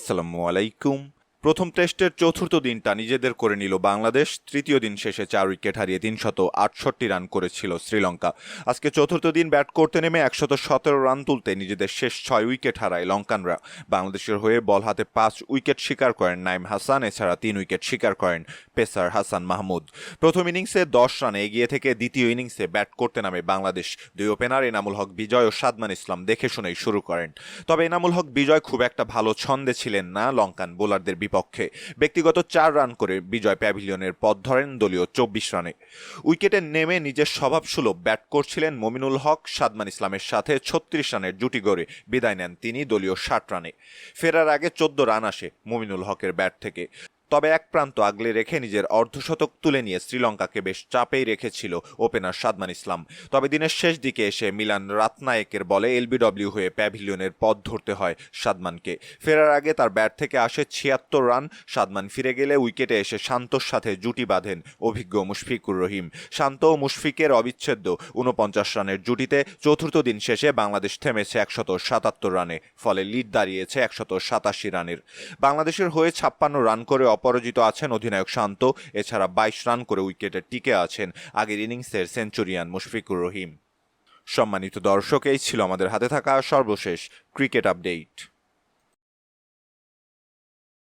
আসসালামু আলাইকুম। প্রথম টেস্টের চতুর্থ দিনটা নিজেদের করে নিল বাংলাদেশ, তৃতীয় দিন শেষে চার উইকেট হারিয়ে তিনশত আটষট্টি রান করেছিল শ্রীলঙ্কা। আজকে চতুর্থ দিন ব্যাট করতে নেমে একশত সতেরো রান তুলতে নিজেদের শেষ ছয় উইকেট হারায় লঙ্কানরা। বাংলাদেশের হয়ে বল হাতে পাঁচ উইকেট শিকার করেন নাইম হাসান, এছাড়া তিন উইকেট শিকার করেন পেসার হাসান মাহমুদ। প্রথম ইনিংসে দশ রানে এগিয়ে থেকে দ্বিতীয় ইনিংসে ব্যাট করতে নামে বাংলাদেশ। দুই ওপেনার এনামুল হক, বিজয় ও সাদমান ইসলাম দেখে শুনেই শুরু করেন। তবে এনামুল হক, বিজয় খুব একটা ভালো ছন্দে ছিলেন না লঙ্কান বোলারদের বিপক্ষে। ব্যক্তিগত চার রান করে বিজয় প্যাভিলিয়নের পথ ধরেন দলীয় চব্বিশ রানে। উইকেটে নেমে নিজের স্বভাবসুলভ ব্যাট করছিলেন মমিনুল হক, সাদমান ইসলামের সাথে ছত্রিশ রানের জুটি গড়ে বিদায় নেন তিনি দলীয় ষাট রানে। ফেরার আগে চোদ্দ রান আসে মমিনুল হকের ব্যাট থেকে। তবে এক প্রান্ত আগলে রেখে নিজের অর্ধশতক তুলে নিয়ে শ্রীলঙ্কাকে বেশ চাপেই রেখেছিল ওপেনার সাদমান ইসলাম। তবে দিনের শেষ দিকে এসে মিলান রাতনায়েকের বলে এলবিডব্লিউ হয়ে প্যাভিলিয়নের পথ ধরতে হয় সাদমানকে। ফেরার আগে তার ব্যাট থেকে আসে ছিয়াত্তর রান। সাদমান ফিরে গেলে উইকেটে এসে শান্তর সাথে জুটি বাঁধেন অভিজ্ঞ মুশফিকুর রহিম। শান্ত ও মুশফিকের অবিচ্ছেদ্য উনপঞ্চাশ রানের জুটিতে চতুর্থ দিন শেষে বাংলাদেশ থেমেছে একশত সাতাত্তর রানে, ফলে লিড দাঁড়িয়েছে একশত সাতাশি রানের। বাংলাদেশের হয়ে ছাপ্পান্ন রান করে অপরাজিত আছেন অধিনায়ক শান্ত। এছাড়া বাইশ রান করে উইকেটে টিকে আছেন আগের ইনিংসের সেঞ্চুরিয়ান মুশফিকুর রহিম। সম্মানিত দর্শক, এই ছিল আমাদের হাতে থাকা সর্বশেষ ক্রিকেট আপডেট।